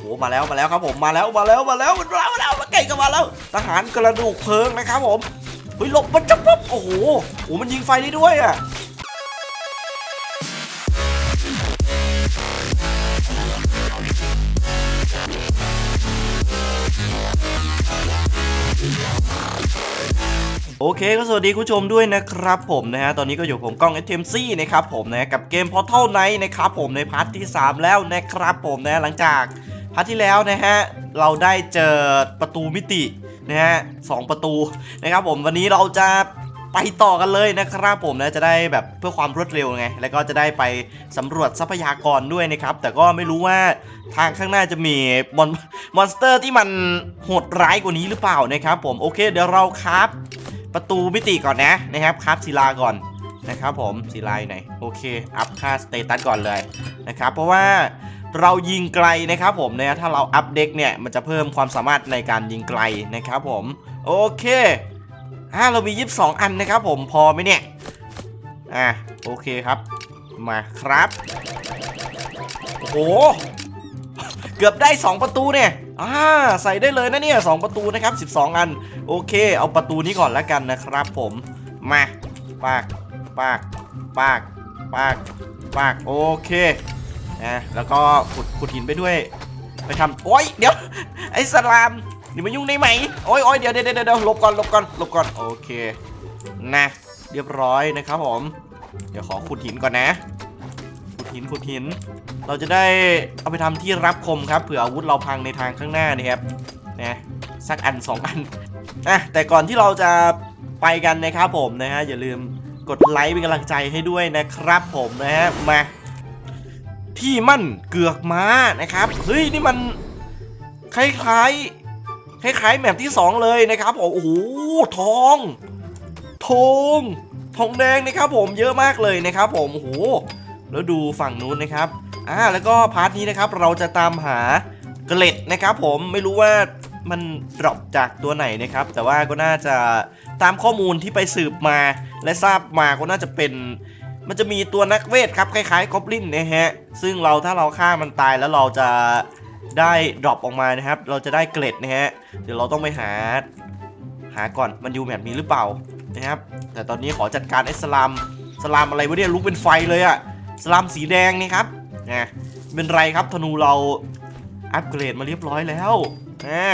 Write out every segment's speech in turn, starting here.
โหมาแล้วมาแล้วครับผมมาแล้วมาแล้วมาแล้วมาแล้วมาแล้วมาไก่กันมาแล้ว ทหารกระดูกเพลิงนะครับผมเฮ้ยหลบมันจับปั๊บโอ้โหโอ้หมันยิงไฟได้ด้วยอะโอเคก็สวัสดีคุณผู้ชมด้วยนะครับผมนะฮะตอนนี้ก็อยู่ผมกล้อง SMC นะครับผมนะกับเกม Portal Night นะครับผมในพาร์ทที่ 3 แล้วนะครับผมนะหลังจาก พาร์ทที่แล้วนะฮะเราได้เจอประตูมิตินะฮะสองประตูนะครับผมวันนี้เราจะไปต่อกันเลยนะครับผมนะจะได้แบบเพื่อความรวดเร็วไง แล้วก็จะได้ไปสำรวจทรัพยากรด้วยนะครับ แต่ก็ไม่รู้ว่าทางข้างหน้าจะมีมอนมอนสเตอร์ที่มันโหดร้ายกว่านี้หรือเปล่านะครับ ผมโอเคเดี๋ยวเราครับ ประตูมิติก่อนนะนะครับครับศิลาก่อนนะครับผมศิลาอยู่ไหนโอเคอัพค่าสเตตัสก่อนเลยนะครับเพราะว่า เรายิงไกลนะครับผมนะถ้าเราอัพเด็กเนี่ยมันจะเพิ่มความสามารถในการยิงไกลนะครับผมโอเคอ่าเรามี 22 อันนะครับผมพอไหมเนี่ยอะโอเคครับมาครับโอ้โหเกือบได้ 2 ประตูเนี่ยอ่าใส่ได้เลยนะเนี่ย2ประตูนะครับ 12 อัน โอเค เอาประตูนี้ก่อนแล้วกันนะครับผมมาปากปากปากปากปากโอเค นะแล้วก็ขุดขุดหินไปด้วย ไปทำโอ้ยเดี๋ยว ไอ้สลามนี่มายุ่งได้ไหมโอ้ยโอ้ยเดี๋ยวเดี๋ยวเดี๋ยวเดี๋ยวหลบก่อนหลบก่อนหลบก่อนโอเคนะเรียบร้อยนะครับผม เดี๋ยวขอขุดหินก่อนนะ ขุดหินขุดหิน เราจะได้เอาไปทำที่รับคมครับเผื่ออาวุธเราพังในทางข้างหน้านะครับนะสักอันสองอันอะแต่ก่อนที่เราจะไปกันนะครับผมนะฮะอย่าลืมกดไลค์เป็นกำลังใจให้ด้วยนะครับผมนะฮะมา ที่มั่นเกือกม้านะครับเฮ้ยนี่มันคล้ายๆคล้ายๆแมปที่ 2 เลยนะครับผมโอ้โหทองทองทองแดงนะครับผมเยอะมากเลยนะครับ ผมโอ้โหแล้วดูฝั่งนู้นนะครับอ่าแล้วก็พาร์ทนี้นะครับเราจะตามหาเกล็ดนะครับ ผมไม่รู้ว่ามันดรอปจากตัวไหนนะครับ แต่ว่าก็น่าจะตามข้อมูลที่ไปสืบมา และทราบมาก็น่าจะเป็น มันจะมีตัวนักเวทครับคล้ายๆกอบลินนะฮะ ซึ่งเราถ้าเราฆ่ามันตายแล้วเราจะได้ดรอปออกมานะครับ เราจะได้เกล็ดนะฮะ เดี๋ยวเราต้องไปหาหาก่อนมันอยู่แบบนี้หรือเปล่านะครับ แต่ตอนนี้ขอจัดการไอ้สลามสลามอะไรวะเนี่ยลุกเป็นไฟเลยอะสลามสีแดงนี่ครับนะเป็นไรครับธนูเราอัปเกรดมาเรียบร้อยแล้วนะ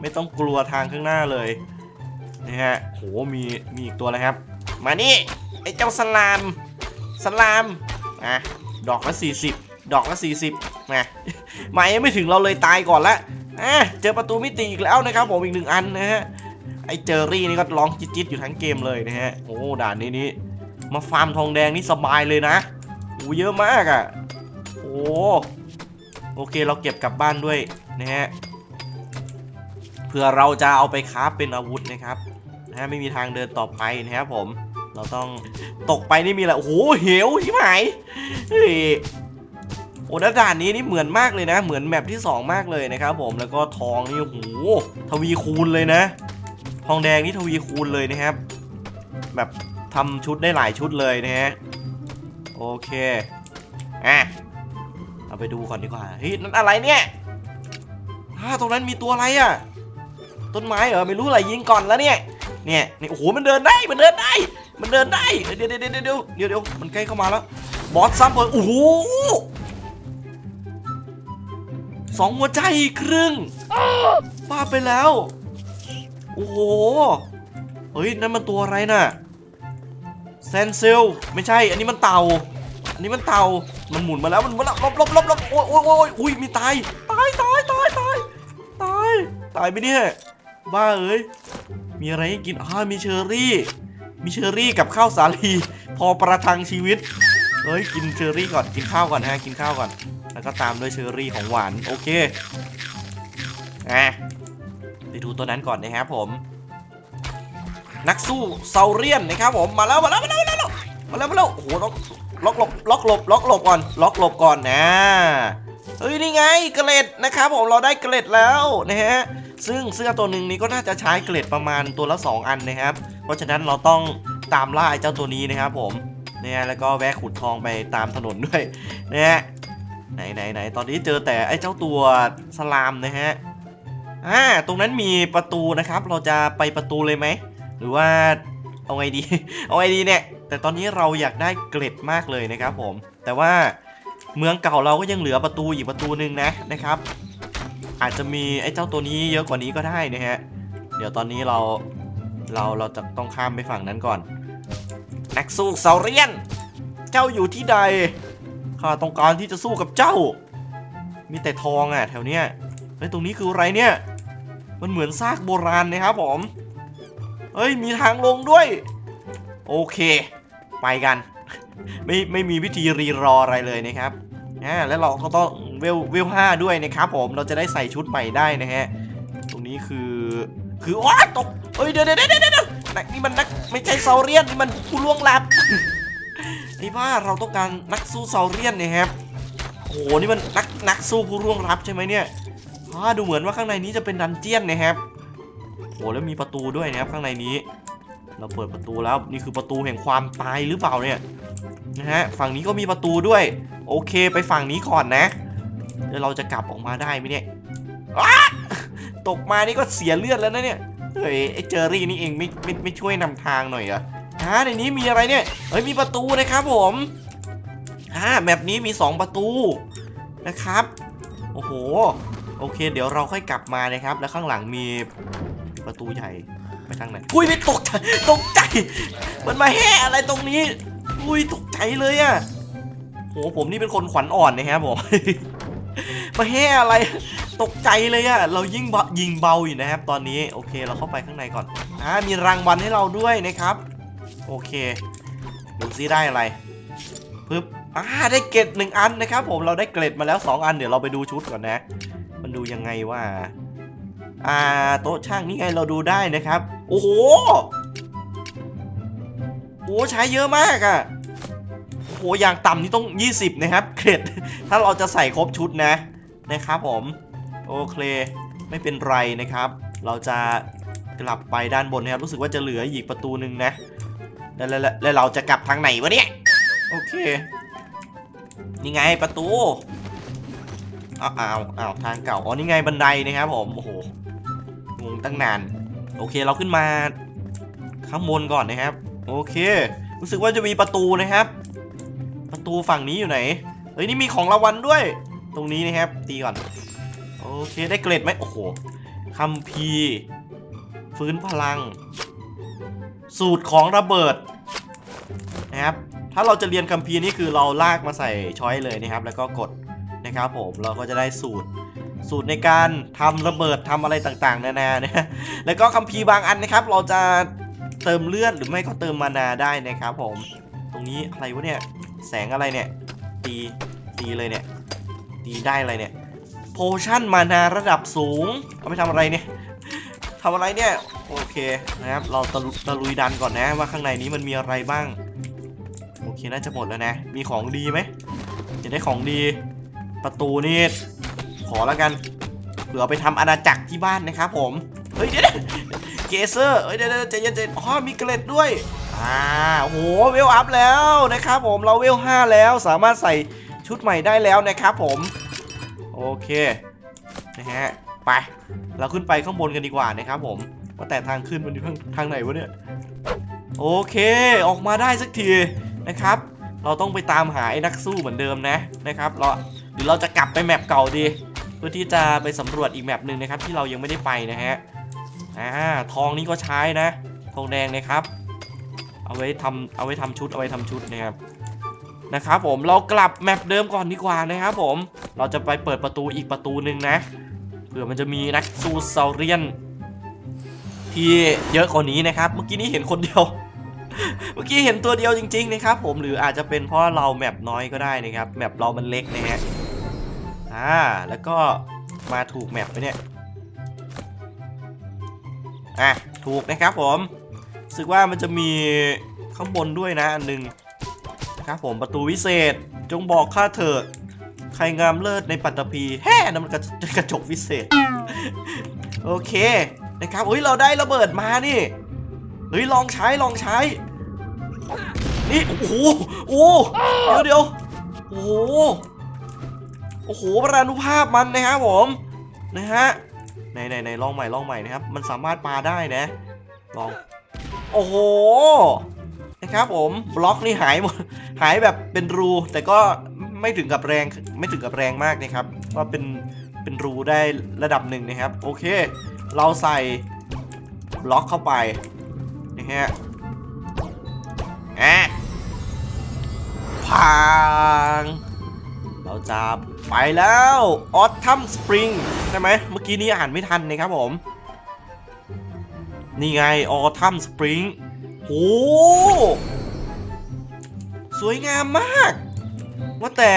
ไม่ต้องกลัวทางข้างหน้าเลยนะฮะโหมีมีอีกตัวแล้วครับ มานี่ไอ้เจ้าสลาม สลามอะดอกละ40 ดอกละ40นะมายังไม่ถึงเราเลยตายก่อนละอะเจอประตูมิติอีกแล้วนะครับผมอีกหนึ่งอันนะฮะไอ้เจอรี่นี่ก็ร้องจิ๊ดๆอยู่ทั้งเกมเลยนะฮะโอ้ด่านนี้นี่มาฟาร์มทองแดงนี่สบายเลยนะโอ้เยอะมากอะ่ะโอ้โอเคเราเก็บกลับบ้านด้วยนะฮะเพื่อเราจะเอาไปคราเป็นอาวุธนะครับนะฮะไม่มีทางเดินต่อไปนะครับผม เราต้องตกไปนี่มีอะไรโอ้โหเหวที่หายโอ้แล้วด่านนี้นี่เหมือนมากเลยนะ เหมือนแมปที่ 2 มากเลยนะครับผมแล้วก็ทองนี่โอ้โหทวีคูณเลยนะ ทองแดงนี่ทวีคูณเลยนะครับ แบบทำชุดได้หลายชุดเลยนะฮะโอเคอะเอาไปดูก่อนดีกว่าเฮ้ยนั่นอะไรเนี่ยฮ่าตรงนั้นมีตัวอะไรอะ ต้นไม้เหรอไม่รู้อะไรยิงก่อนแล้วเนี่ยเนี่ยนี่โอ้โหมันเดินได้มันเดินได้ มันเดินได้ เดี๋ยวเดี๋ยวเดี๋ยวเดี๋ยวเดี๋ยวเดี๋ยวมันใกล้เข้ามาแล้ว บอสซ้ำเลยโอ้โหสองหัวใจครึ่งบ้าไปแล้ว โอ้โห เฮ้ย นั่นมันตัวอะไรน่ะแซนเซล ไม่ใช่ อันนี้มันเต่า อันนี้มันเต่า มันหมุนมาแล้ว มันหมุนมาแล้วลบลบลบลบโอ้ยโอ้ยโอ้ยอุ้ย มีตาย ตายตายตายตายตาย ตายไปเนี่ย บ้าเอ้ย มีอะไรให้กินอ่ามีเชอร์รี่ มีเชอรี่กับข้าวสาลี พอประทังชีวิต เฮ้ยกินเชอรี่ก่อนกินข้าวก่อนฮะกินข้าวก่อน แล้วก็ตามด้วยเชอร์รี่ของหวานโอเคอะไปดูตัวนั้นก่อนนะครับผม นักสู้เซาเรียนนะครับผมมาแล้วมาแล้วมาแล้วมาแล้วมาแล้วมาแล้วโอ้โหล็อกล็อกหลบล็อกหลบล็อกหลบก่อนล็อกหลบก่อนนะเฮ้ยนี่ไงเกล็ดนะครับผมเราได้เกล็ดแล้วนะฮะซึ่งเสื้อตัวหนึ่งนี้ก็น่าจะใช้เกล็ดประมาณตัวละ 2 อันนะครับ เพราะฉะนั้นเราต้องตามล่าไอ้เจ้าตัวนี้นะครับผมเนะฮะแล้วก็แวะขุดทองไปตามถนนด้วยนะฮะไหนไหนไหนตอนนี้เจอแต่ไอ้เจ้าตัวสลามนะฮะอ่าตรงนั้นมีประตูนะครับ เราจะไปประตูเลยไหมหรือว่าเอาไงดี เอาไงดีเนี่ย แต่ตอนนี้เราอยากได้เกร็ดมากเลยนะครับผม แต่ว่าเมืองเก่าเราก็ยังเหลือประตูอีกประตูหนึ่งนะนะครับ อาจจะมีไอ้เจ้าตัวนี้เยอะกว่านี้ก็ได้นะฮะ เดี๋ยวตอนนี้เรา เราเราจะต้องข้ามไปฝั่งนั้นก่อน นักสู้เซาเรียน เจ้าอยู่ที่ใด ข้าต้องการที่จะสู้กับเจ้า มีแต่ทองอะแถวเนี้ยเฮ้ยตรงนี้คืออะไรเนี่ย มันเหมือนซากโบราณนะครับผม เฮ้ยมีทางลงด้วย โอเค ไปกัน ไม่ไม่มีวิธีรีรออะไรเลยนะครับอ่าแล้วเราก็ต้องเวลเวลห้าด้วยนะครับผม เราจะได้ใส่ชุดใหม่ได้นะฮะ ตรงนี้คือ คือว้าตกเฮ้ยเดี๋ยวเดี๋ยวเดี๋ยวเดี๋ยวนักนี่มันนักไม่ใช่เซาเรียนนี่มันผู้ล่วงลับไอ้บ้าเราต้องการนักสู้เซาเรียนนะครับโอ้โหนี่มันนักนักสู้ผู้ล่วงลับใช่ไหมเนี่ยอ่าดูเหมือนว่าข้างในนี้จะเป็นดันเจียนนะครับโอ้แล้วมีประตูด้วยนะครับข้างในนี้ เราเปิดประตูแล้วนี่คือประตูแห่งความตายหรือเปล่าเนี่ยนะฮะฝั่งนี้ก็มีประตูด้วย โอเคไปฝั่งนี้ก่อนนะ เดี๋ยวเราจะกลับออกมาได้ไหมเนี่ยอ้า ตกมานี่ก็เสียเลือดแล้วนะเนี่ยเฮ้ยไอเจอรี่นี่เองไม่ไม่ไม่ช่วยนำทางหน่อยเหรอฮะในนี้มีอะไรเนี่ยเฮ้ยมีประตูนะครับผมอ่าแบบนี้มี 2 ประตูนะครับโอ้โหโอเค เดี๋ยวเราค่อยกลับมานะครับ แล้วข้างหลังมีประตูใหญ่ไปทางไหนอุ้ยไม่ตกใจตกใจ มันมาแห่อะไรตรงนี้ อุ้ยตกใจเลยอะโหผมนี่เป็นคนขวัญอ่อนนะครับผมมาแห่อะไร ตกใจเลยอะเรายิ่งเบายิงเบาอยู่นะครับ ตอนนี้โอเคเราเข้าไปข้างในก่อนอ่ามีรางวัลให้เราด้วยนะครับ โอเค ดูซิได้อะไรปึ๊บอ่าได้เกรดหนึ่งอันนะครับ ผมเราได้เกรดมาแล้ว 2 อันเดี๋ยวเราไปดูชุดก่อนนะ มันดูยังไงว่าอ่าโต๊ะช่างนี่ไงเราดูได้นะครับ โอ้โหโอ้ใช้เยอะมากอะ่ะโอ้โหอย่างต่ำนี่ต้อง 20 นะครับ เกรดถ้าเราจะใส่ครบชุดนะนะครับผม โอเคไม่เป็นไรนะครับ เราจะกลับไปด้านบนนะครับรู้สึกว่าจะเหลืออีกประตูหนึ่งนะแล้วแล้วแล้วเราจะกลับทางไหนวะเนี่ยโอเคนี่ไงประตูอาวอ้าวอ้าวทางเก่าอ๋อนี่ไงบันไดนะครับผมโอ้โหงงตั้งนาน โอเคเราขึ้นมาข้างบนก่อนนะครับ โอเค รู้สึกว่าจะมีประตูนะครับ ประตูฝั่งนี้อยู่ไหนเฮ้ยนี่มีของรางวัลด้วย ตรงนี้นะครับ ตีก่อน โอเคได้เกรดไหมโอ้โหคัมภีฟื้นพลัง สูตรของระเบิดนะครับ ถ้าเราจะเรียนคัมภีนี่คือเราลากมาใส่ช้อยเลยนะครับ แล้วก็กดนะครับผมเราก็จะได้สูตรสูตรในการทำระเบิดทำอะไรต่างๆ นานานะแล้วก็คัมภีบางอันนะครับ เราจะเติมเลือดหรือไม่ก็เติมมานาได้นะครับผม ตรงนี้อะไรวะเนี่ยแสงอะไรเนี่ยตีตีเลยเนี่ยตีได้อะไรเนี่ย โพชั่นมานาระดับสูง เอาไปทำอะไรเนี่ยทำอะไรเนี่ย โอเคนะครับ เราตะลุตะลุยดันก่อนนะ ว่าข้างในนี้มันมีอะไรบ้าง โอเคน่าจะหมดแล้วนะ มีของดีไหมจะได้ของดี ประตูนี่ขอแล้วกัน เผื่อไปทำอาณาจักรที่บ้านนะครับผม เฮ้ยเดี๋ยวเดี๋ยวเกเซอร์เฮ้ยเดี๋ยวใจเย็นใจนอ๋อมีเกล็ดด้วย อ่าโอ้โหเวลอัพแล้วนะครับผม เราเวล5แล้ว สามารถใส่ชุดใหม่ได้แล้วนะครับผม โอเคนะฮะไปเราขึ้นไปข้างบนกันดีกว่านะครับผมว่าแต่ทางขึ้นมันอยู่ทางทางไหนวะเนี่ยโอเคออกมาได้สักทีนะครับ เราต้องไปตามหาไอ้นักสู้เหมือนเดิมนะนะครับเราหรือเราจะกลับไปแมปเก่าดีเพื่อที่จะไปสำรวจอีกแมปหนึ่งนะครับที่เรายังไม่ได้ไปนะฮะอ่าทองนี้ก็ใช้นะทองแดงนะครับ เอาไว้ทำเอาไว้ทำชุดเอาไว้ทำชุดนะครับ นะครับผมเรากลับแมปเดิมก่อนดีกว่านะครับผมเราจะไปเปิดประตูอีกประตูหนึ่งนะเผื่อมันจะมีนักสู้เซาเรียน ที่เยอะกว่านี้นะครับ เมื่อกี้นี้เห็นคนเดียว เมื่อกี้เห็นตัวเดียวจริง ๆ นะครับ ผมหรืออาจจะเป็นเพราะเราแมปน้อยก็ได้นะครับแมปเรามันเล็กนะฮะอ่าแล้วก็มาถูกแมปไปเนี่ยอะถูกนะครับผมรู้สึกว่ามันจะมีข้างบนด้วยนะอันหนึง นะครับผมประตูวิเศษ จงบอกข้าเถิดใครงามเลิศในปัตตภีแฮ่นั่นมันกระกระจกวิเศษ โอเคนะครับเฮ้ยเราได้ระเบิดมานี่เฮ้ยลองใช้ลองใช้ นี่โอ้โหโอ้เดี๋ยวเดี๋ยวโอ้โหโอ้โหปรานุภาพมันนะครับผมนะฮะไหนไหนไหนลองใหม่ลองใหม่นะครับ มันสามารถปาได้นะ ลอง โอ้โห นะครับผมบล็อกนี่หายหมดหายแบบเป็นรู แต่ก็ไม่ถึงกับแรงไม่ถึงกับแรงมากนะครับ ก็เป็นเป็นรูได้ระดับหนึ่งนะครับ โอเค เราใส่บล็อกเข้าไปนะฮะอะพังเราจะไปแล้วออทัมสปริงใช่ไหมเมื่อกี้นี้อ่านไม่ทันนะครับผม นี่ไงออทัมสปริง โห สวยงามมาก ว่าแต่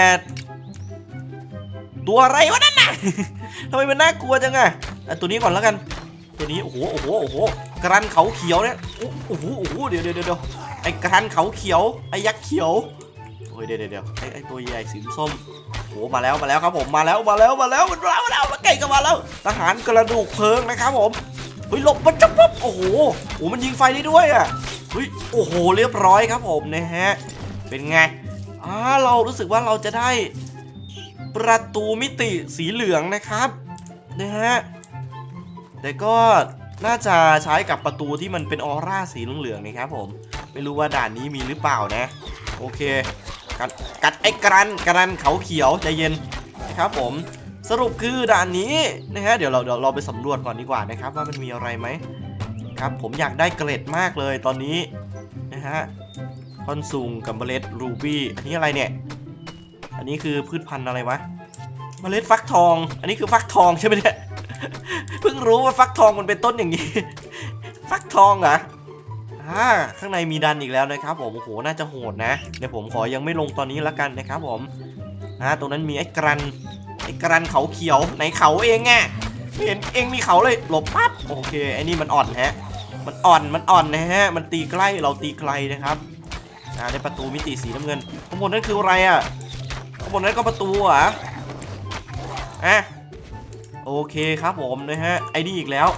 ตัวอะไรวะนั่นน่ะทำไมมันน่ากลัวจังอะตัวนี้ก่อนแล้วกัน ตัวนี้ โอ้โห โอ้โห โอ้โห กรันเขาเขียวเนี่ย โอ้โห โอ้โห เดี๋ยวเดี๋ยวเดี๋ยวไอ้กรันเขาเขียว ไอ้ยักษ์เขียวโอ้ยเดี๋ยวเดี๋ยวเดี๋ยวไอ้ไอ้ตัวใหญ่สีส้มโอ้มาแล้วมาแล้วครับผมมาแล้วมาแล้วมาแล้วมาแล้วมาแล้วมาไก่กันมาแล้วทหารกระดูกเพลิงนะครับผมเฮ้ยหลบมันจับปั๊บโอ้โหโอ้มันยิงไฟได้ด้วยอะ เฮ้ยโอ้โหเรียบร้อยครับผมนะฮะเป็นไงอ่าเรารู้สึกว่าเราจะได้ประตูมิติสีเหลืองนะครับนะฮะแต่ก็น่าจะใช้กับประตูที่มันเป็นออร่าสีเหลืองๆนะครับผมไม่รู้ว่าด่านนี้มีหรือเปล่านะ โอเค กัดกัดไอ้กรันกรันเขาเขียวใจเย็นนะครับผมสรุปคือด่านนี้นะฮะเดี๋ยวเราเดี๋ยวเราไปสำรวจก่อนดีกว่านะครับ ว่ามันมีอะไรไหม ครับ ผมอยากได้เกรดมากเลยตอนนี้นะฮะคอนซุงกับเมล็ดรูบี้อันนี้อะไรเนี่ย อันนี้คือพืชพันธุ์อะไรวะเมล็ดฟักทอง อันนี้คือฟักทองใช่ไหมเนี่ยเพิ่งรู้ว่าฟักทองมันเป็นต้นอย่างนี้ ฟักทองเหรออ่าข้างในมีดันอีกแล้วนะครับผมโอ้โหน่าจะโหดนะเดี๋ยวผมขอยังไม่ลงตอนนี้ละกันนะครับผมอ่าตรงนั้นมีไอ้กรันไอ้กรันเขาเขียวไหนเขาเองไงเห็นเองมีเขาเลยหลบปั๊บโอเคไอ้นี่มันอ่อนฮะ มันอ่อนมันอ่อนนะฮะมันตีใกล้เราตีไกลนะครับอ่าในประตูมิติสีน้ำเงินข้างบนนั่นคืออะไรอะข้างบนนั้นก็ประตูอะอะโอเคครับผมนะฮะไอ้นี่อีกแล้ว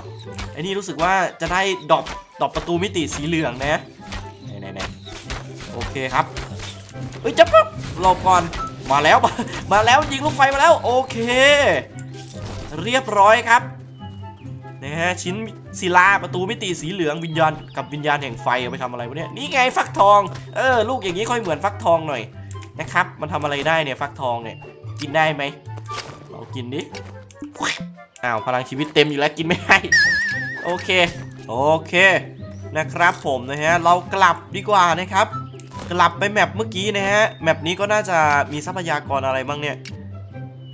ไอ้นี่รู้สึกว่าจะได้ดอปดอกประตูมิติสีเหลืองนะไหนไหนโอเคครับเฮ้ยจับปั๊บหลบก่อนมาแล้วมาแล้วยิงลูกไฟมาแล้วโอเค เรียบร้อยครับนะฮะชิ้น ศิลาประตูมิติสีเหลืองวิญญาณกับวิญญาณแห่งไฟเอาไปทำอะไรวะเนี่ยนี่ไงฟักทองเออลูกอย่างนี้ค่อยเหมือนฟักทองหน่อยนะครับ มันทำอะไรได้เนี่ยฟักทองเนี่ยกินได้ไหมเรากินดิอ้าวพลังชีวิตเต็มอยู่แล้วกินไม่ได้โอเคโอเคนะครับผมนะฮะเรากลับดีกว่านะครับ กลับไปแมปเมื่อกี้นะฮะแมปนี้ก็น่าจะมีทรัพยากรอะไรบ้างเนี่ย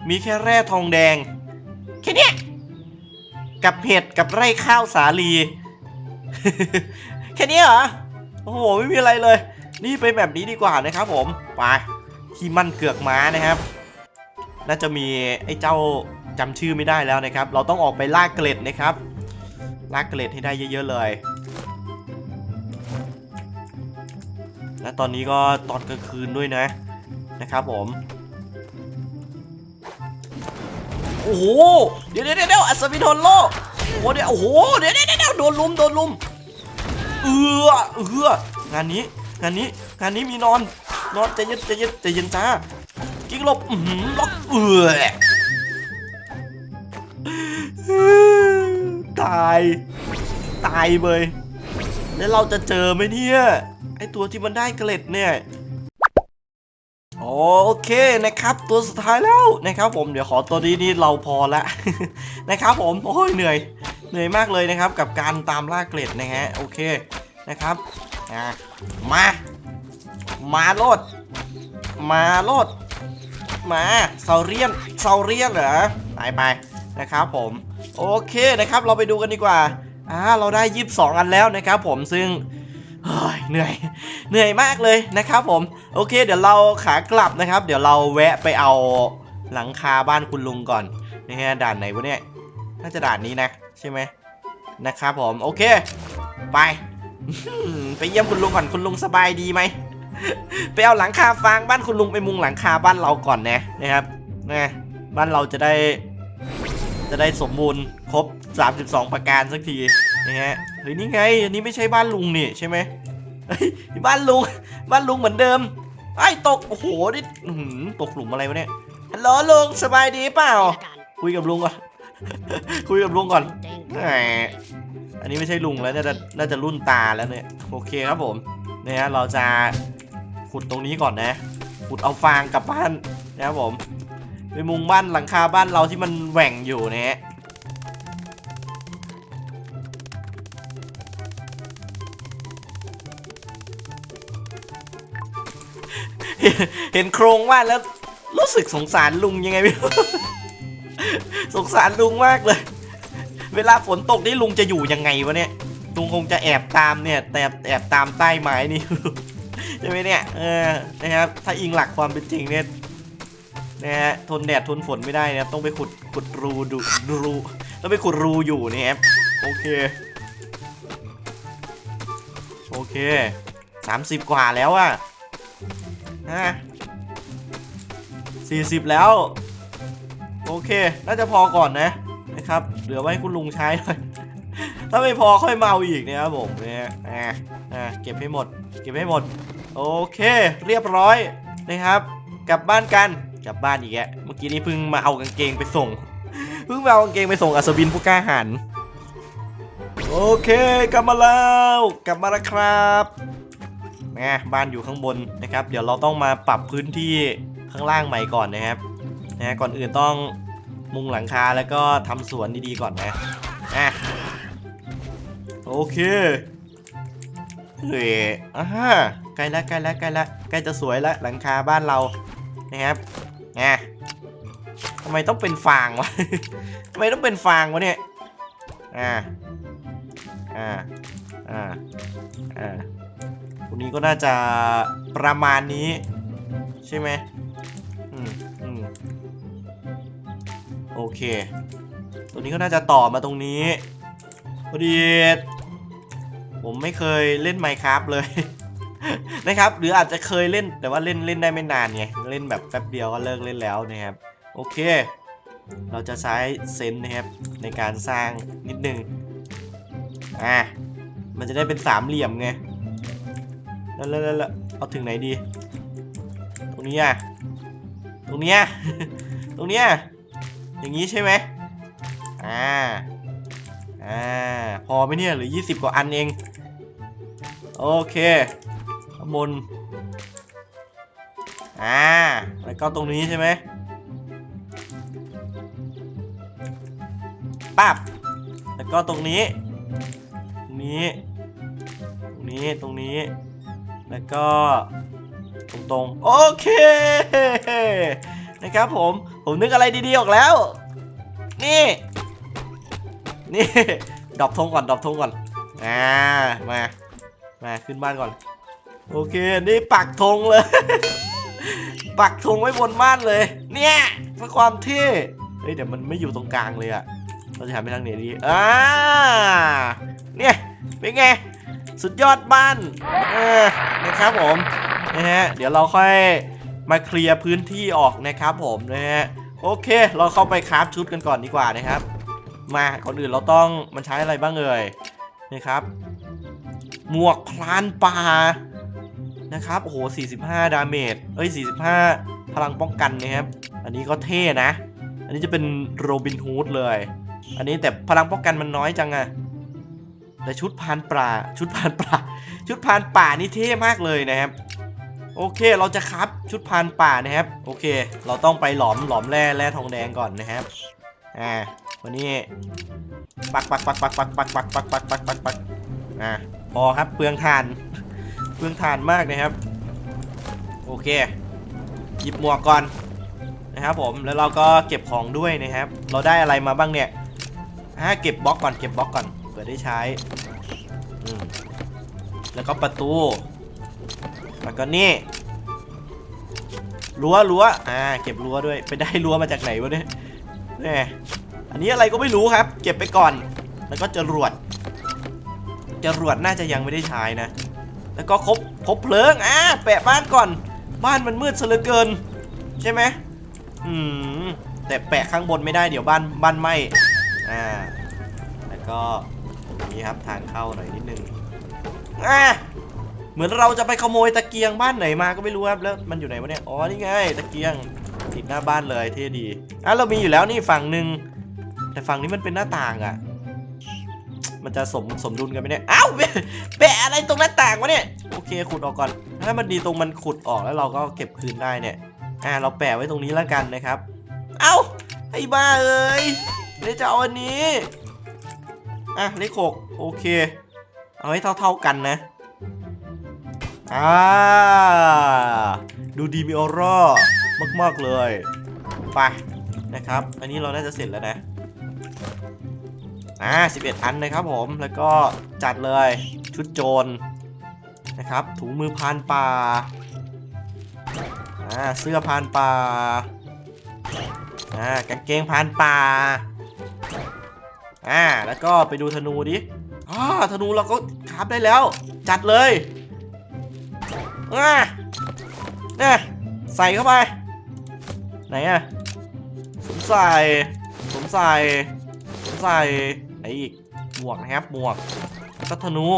มีแค่แร่ทองแดงแค่นี้ กับเห็ดกับไร่ข้าวสาลี แค่นี้เหรอ โอ้โห ไม่มีอะไรเลย นี่ไปแบบนี้ดีกว่านะครับผม ไปที่มันเกือกม้านะครับ น่าจะมีไอ้เจ้าจำชื่อไม่ได้แล้วนะครับ เราต้องออกไปล่าเกล็ดนะครับลากเกล็ดให้ได้เยอะๆเลย และตอนนี้ก็ตอนกลางคืนด้วยนะนะครับผม โอ้โห เดี๋ยวเดี๋ยวเดี๋ยวอัศวินโทนโลโอ้โหเดี๋ยวโอ้โห เดี๋ยวเดี๋ยวเดี๋ยวโดนลุมโดนลุม เอือเอืองานนี้ งานนี้ งานนี้มีนอน นอนใจเย็นใจเย็นใจเย็นจ้ากิ้งลบอือหือล็อกเอือตาย ตายเลยแล้วเราจะเจอไหมเนี่ย ไอตัวที่มันได้เกล็ดเนี่ย โอเคนะครับ ตัวสุดท้ายแล้วนะครับผมเดี๋ยวขอตัวนี้นี่เราพอละนะครับผมโอ้ยเหนื่อยเหนื่อยมากเลยนะครับ กับการตามล่าเกล็ดนะฮะโอเคนะครับอะมามาโลด มาโลด มาเซาเรียนเซาเรียนเหรอไปไปนะครับผมโอเคนะครับเราไปดูกันดีกว่าอ่าเราได้ยีิบสองอันแล้วนะครับผมซึ่ง เหนื่อยเหนื่อยมากเลยนะครับผมโอเค เดี๋ยวเราขากลับนะครับ เดี๋ยวเราแวะไปเอาหลังคาบ้านคุณลุงก่อนนะฮะด่านไหนวะเนี่ยน่าจะด่านนี้นะใช่ไหมนะครับผมโอเค ไปไปเยี่ยมคุณลุงก่อนคุณลุงสบายดีไหมไปเอาหลังคาฟางบ้านคุณลุงไปมุงหลังคาบ้านเราก่อนนะนะครับนะบ้านเราจะได้จะได้สมบูรณ์ครบ 32 ประการสักทีนะฮะ เฮ้ยนี่ไงอันนี้ไม่ใช่บ้านลุงนี่ใช่ไหมเฮ้บ้านลุงบ้านลุงเหมือนเดิมไอ้ตกโอ้โหนี่ตกหลุมอะไรวะเนี่ยฮัลโหลลุงสบายดีเปล่า คุยกับลุงก่อนคุยกับลุงก่อนแหมอันนี้ไม่ใช่ลุงแล้วน่าจะน่าจะรุ่นตาแล้วเนี่ยโอเคครับผมเนี่ยฮะเราจะขุดตรงนี้ก่อนนะขุดเอาฟางกลับบ้านนะครับผมไปมุงบ้านหลังคาบ้านเราที่มันแหว่งอยู่นะฮะ เห็นโครงว่าแล้วรู้สึกสงสารลุงยังไงไม่รู้สงสารลุงมากเลย เวลาฝนตกนี่ลุงจะอยู่ยังไงวะเนี่ยลุงคงจะแอบตามเนี่ยแต่แอบตามใต้ไม้นี่ใช่ไหมเนี่ยเออนะครับถ้าอิงหลักความเป็นจริงเนี่ยนะฮะทนแดดทนฝนไม่ได้นะต้องไปขุดขุดรูดูรูต้องไปขุดรูอยู่นี่ครับโอเคโอเคสามสิบกว่าแล้วอะ ฮะสี่สิบแล้ว โอเค น่าจะพอก่อนนะนะครับ เหลือไว้ให้คุณลุงใช้หน่อย ถ้าไม่พอค่อยเอาอีกนะครับผมเนี่ยอ่าอ่าเก็บให้หมด เก็บให้หมด โอเค เรียบร้อยนะครับ กลับบ้านกัน กลับบ้านอีกแล้วเมื่อกี้นี้เพิ่งมาเอากางเกงไปส่ง เพิ่งมาเอากางเกงไปส่งอัศวินผู้กล้าหาญโอเค กลับมาแล้ว กลับมาแล้วครับ แหมบ้านอยู่ข้างบนนะครับ เดี๋ยวเราต้องมาปรับพื้นที่ข้างล่างใหม่ก่อนนะครับนะก่อนอื่นต้องมุงหลังคาแล้วก็ทำสวนดีๆก่อนนะอะโอเคเฮ้ยอ่าใกล้แล้วใกล้แล้วใกล้แล้วใกล้จะสวยแล้วหลังคาบ้านเรานะครับอะทำไมต้องเป็นฟางวะทำไมต้องเป็นฟางวะเนี่ยอ่าอ่าอ่าอ่า รงนี้ก็น่าจะประมาณนี้ ใช่ไหมอืมอืมโอเคตัวนี้ก็น่าจะต่อมาตรงนี้พอดีผมไม่เคยเล่น Minecraft เลย นะครับ หรืออาจจะเคยเล่นแต่ว่าเล่นเล่นได้ไม่นานไงเล่นแบบแป๊บเดียวก็เลิกเล่นแล้วนะครับ โอเค เราจะใช้เซนนะครับในการสร้างนิดนึงอะมันจะได้เป็นสามเหลี่ยมไง แล้วแล้วแล้วเอาถึงไหนดี ตรงนี้อะ ตรงเนี้ยตรงเนี้ยอย่างนี้ใช่ไหมอ่า อ่า พอไหมเนี่ยหรือ 20 กว่าอันเอง โอเค ข้างบน อ่า แล้วก็ตรงนี้ใช่ไหมปั๊บแล้วก็ตรงนี้ ตรงนี้ ตรงนี้ ตรงนี้ แล้วก็ตรงตรงๆ โอเค นะครับผม ผมนึกอะไรดีๆ ออกแล้ว นี่ นี่ ดรอปธงก่อน ดรอปธงก่อน อ่า มา มาขึ้นบ้านก่อน โอเค นี่ปักธงเลย ปักธงไว้บนบ้านเลย เนี่ยเพื่อความเท่เฮ้ยแต่มันไม่อยู่ตรงกลางเลยอะเราจะหาไปทางไหนดี อ่า เนี่ย เป็นไง สุดยอดบ้านเออนะครับผมนะฮะเดี๋ยวเราค่อยมาเคลียร์พื้นที่ออกนะครับผมนะฮะโอเค เราเข้าไปคราฟชุดกันก่อนดีกว่านะครับ มาก่อนอื่นเราต้องมันใช้อะไรบ้างเอ่ยนะครับ หมวกพลานป่านะครับโอ้โห 45 ดาเมจเอ้ย 45 พลังป้องกันนะครับ อันนี้ก็เท่นะ อันนี้จะเป็นโรบินฮูดเลย อันนี้แต่พลังป้องกันมันน้อยจังอะ แต่ชุดพานป่าชุดพานป่าชุดพานป่านี่เท่มากเลยนะครับ โอเคเราจะครับชุดพานป่านะครับ โอเค เราต้องไปหลอมหลอมแร่แร่ทองแดงก่อนนะครับอ่าวันนี้ปักปักปักปักปักปักปักปักปักปักปักปักอ่าพอครับเปลืองทานเปลืองทานมากนะครับ โอเคหยิบหมวกก่อนนะครับผมแล้วเราก็เก็บของด้วยนะครับ เราได้อะไรมาบ้างเนี่ยอ่าเก็บบล็อกก่อนเก็บบล็อกก่อน ผื่อได้ใช้อืมแล้วก็ประตู แล้วก็นี่รั้วรั้วอ่า เก็บรั้วด้วย ไปได้รั้วมาจากไหนวะเนี่ยแหมอันนี้อะไรก็ไม่รู้ครับ เก็บไปก่อน แล้วก็จรวดจรวดน่าจะยังไม่ได้ใช้นะ แล้วก็ครบครบเพลิง อ่าแปะบ้านก่อน บ้านมันมืดซะเหลือเกิน ใช่ไหมอืมแต่แปะข้างบนไม่ได้เดี๋ยวบ้านบ้านไหมอ่า แล้วก็ตรง นี้ครับทางเข้าหน่อยนิดนึงอ่าเหมือนเราจะไปขโมยตะเกียงบ้านไหนมาก็ไม่รู้ครับแล้วมันอยู่ไหนวะเนี่ยอ๋อนี่ไงตะเกียงติดหน้าบ้านเลยเท่ดีอะเรามีอยู่แล้วนี่ฝั่งหนึ่งแต่ฝั่งนี้มันเป็นหน้าต่างอะมันจะสมสมดุลกันไหมเนี่ยอ้าวแปะแปะอะไรตรงหน้าต่างวะเนี่ยโอเคขุดออกก่อน ถ้ามันดีตรงมันขุดออกแล้วเราก็เก็บคืนได้เนี่ยอะเราแปะไว้ตรงนี้แล้วกันนะครับ เอ้าไอ้บ้าเอ้ยเดี๋ยวจะเอาอันนี้อะเลขหก โอเค เอาให้เท่าๆกันนะ อ่า ดูดีมีออร่ามากๆเลยไปนะครับ อันนี้เราน่าจะเสร็จแล้วนะ อ่า11 อันนะครับผม แล้วก็จัดเลยชุดโจรนะครับ ถุงมือพานป่า อ่า เสื้อพานป่า อ่ากางเกงพานป่า อ่า แล้วก็ไปดูธนูดิ อ่าธนูเราก็คราบได้แล้ว จัดเลยอ่าเนี่ยใส่เข้าไป ไหนอะสมใส่สมใส่สมใส่ไหนอีกหมวกนะครับหมวกก็ธนู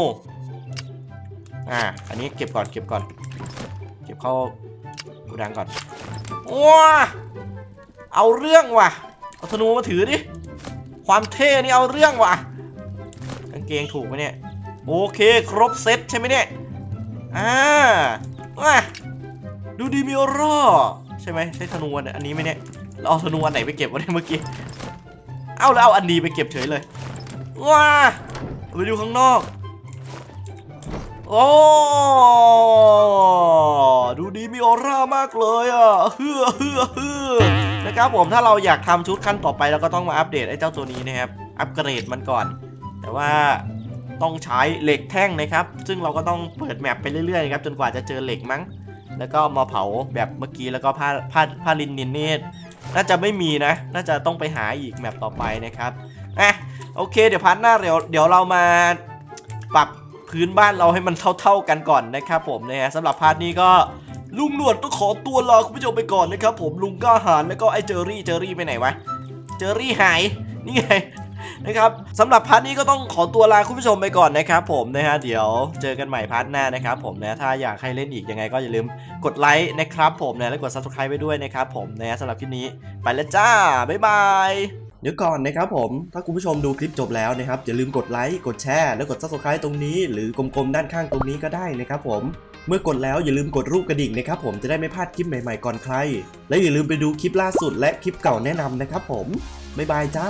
อ่า อันนี้เก็บก่อนเก็บก่อน เก็บเข้ากูดังก่อนว้าเอาเรื่องว่ะ เอาธนูมาถือดิ ความเท่นี่เอาเรื่องว่ะ เกงถูกไหมเนี่ย โอเคครบเซ็ตใช่ไหมเนี่ย อ่าว้าดูดีมีออร่าใช่ไหมใช่ธนูอันอันนี้ไหมเนี่ยเราเอาธนูอันไหนไปเก็บวะเนี่ยเมื่อกี้ เอาแล้วเอาอันดีไปเก็บเฉยเลย ว้าไปดูข้างนอก โอ้ดูดีมีออร่ามากเลยอะเฮือเฮือเฮือนะครับผมถ้าเราอยากทำชุดขั้นต่อไปเราก็ต้องมาอัปเดตไอ้เจ้าตัวนี้นะครับ อัปเกรดมันก่อน ว่าต้องใช้เหล็กแท่งนะครับ ซึ่งเราก็ต้องเปิดแมปไปเรื่อยๆครับจนกว่าจะเจอเหล็กมั้ง แล้วก็มาเผาแบบเมื่อกี้แล้วก็ผ้าผ้าผ้าลินนินนี่น่าจะไม่มีนะ น่าจะต้องไปหาอีกแมปต่อไปนะครับอะโอเค เดี๋ยวพัดหน้าเดี๋ยวเดี๋ยวเรามาปรับพื้นบ้านเราให้มันเท่า ๆกันก่อนนะครับผมนะฮะสำหรับพาร์ทนี้ก็ลุงหนวดต้องขอตัวลาคุณผู้ชมไปก่อนนะครับผมลุงก้าหาญแล้วก็ไอ้เจอรี่เจอรี่ไปไหนวะเจอรี่หายนี่ไง นะครับสำหรับพาร์ทนี้ก็ต้องขอตัวลาคุณผู้ชมไปก่อนนะครับผมนะฮะเดี๋ยวเจอกันใหม่พาร์ทหน้านะครับผมนะถ้าอยากให้เล่นอีกยังไงก็อย่าลืมกดไลค์นะครับผมนะและกด subscribe ไว้ด้วยนะครับผมนะฮะสำหรับคลิปนี้ไปแล้วจ้าบ๊ายบายเดี๋ยวก่อนนะครับผมถ้าคุณผู้ชมดูคลิปจบแล้วนะครับอย่าลืมกดไลค์กดแชร์และกด subscribe ตรงนี้ หรือกลมๆด้านข้างตรงนี้ก็ได้นะครับผมเมื่อกดแล้วอย่าลืมกดรูปกระดิ่งนะครับผมจะได้ไม่พลาดคลิปใหม่ๆก่อนใคร และอย่าลืมไปดูคลิปล่าสุดและคลิปเก่าแนะนำนะครับผมบ๊ายบายจ้า